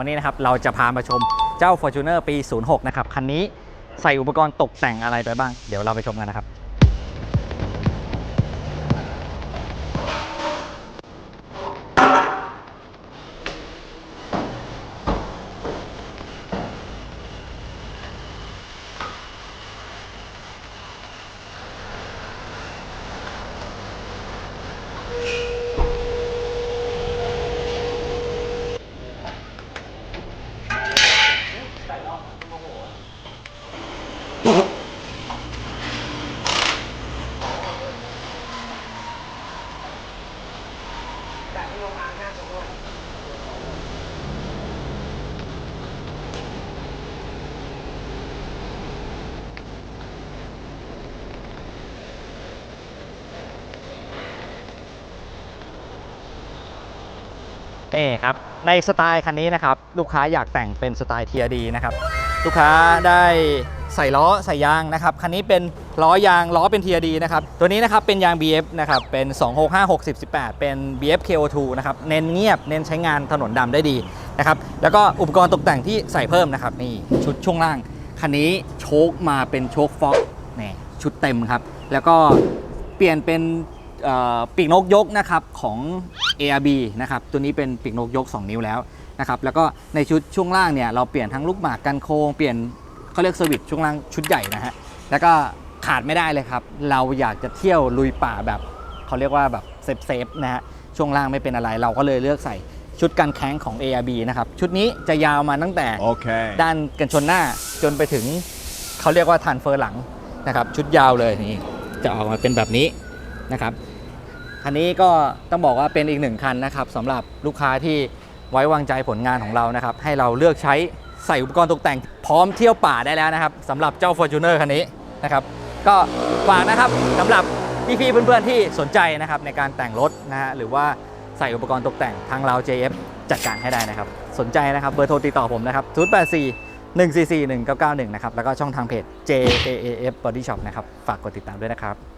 วันนี้นะครับเราจะพามาชมเจ้า Fortuner ปี 06 นะครับ คันนี้ใส่อุปกรณ์ตกแต่งอะไรไปบ้าง เดี๋ยวเราไปชมกันนะครับ นี่ครับ ในสไตล์คันนี้นะครับ ลูกค้าอยากแต่งเป็นสไตล์ TRD นะครับ ลูกค้าได้ใส่ล้อใส่ยางนะครับ คันนี้เป็น ล้อยางล้อเป็น TRD นะครับ ตัวนี้นะครับเป็นยาง BF นะครับ เป็น 265 60 18 เป็น BF KO2 นะครับ เน้นเงียบ เน้นใช้งานถนนดำได้ดีนะครับ แล้วก็อุปกรณ์ตกแต่งที่ใส่เพิ่มนะครับ นี่ชุดช่วงล่าง คันนี้โชคมาเป็นโชคฟ็อกนี่ชุดเต็มครับ แล้วก็เปลี่ยนเป็นปีกนกยกนะครับของ ARB นะครับ ตัวนี้เป็นปีกนกยก 2 นิ้วแล้วนะครับ แล้วก็ในชุดช่วงล่างเนี่ยเราเปลี่ยนทั้งลูกหมากกันโค้ง เปลี่ยนเขาเรียกสวิตช่วงล่างชุดใหญ่นะฮะ แล้วก็ ขาดไม่ได้เลยครับ เราอยากจะเที่ยวลุยป่าแบบเขาเรียกว่าแบบเซฟเซฟๆนะฮะช่วงล่างไม่เป็นอะไรเราก็เลยเลือกใส่ชุดกันแข้งของ ARB นะครับ ชุดนี้จะยาวมาตั้งแต่ Okay. ด้านกันชนหน้าจนไปถึงเขาเรียกว่าทานเฟอร์หลังนะครับ ชุดยาวเลยนี่จะออกมาเป็นแบบนี้นะครับคันนี้ก็ต้องบอกว่าเป็นอีกหนึ่งคันนะครับสำหรับลูกค้าที่ไว้วางใจผลงานของเรานะครับ ให้เราเลือกใช้ใส่อุปกรณ์ตกแต่งพร้อมเที่ยวป่าได้แล้วนะครับสำหรับเจ้า Fortuner คันนี้นะครับ ก็ฝากนะครับสำหรับพี่ๆเพื่อนๆที่สนใจนะครับในการแต่งรถนะฮะหรือว่าใส่อุปกรณ์ตกแต่งทางเรา JF จัดการให้ได้นะครับ สนใจนะครับเบอร์โทรติดต่อผมนะครับ084 144 1991 นะครับ แล้วก็ช่องทางเพจ JAAF Body Shop นะครับ ฝากกดติดตามด้วยนะครับ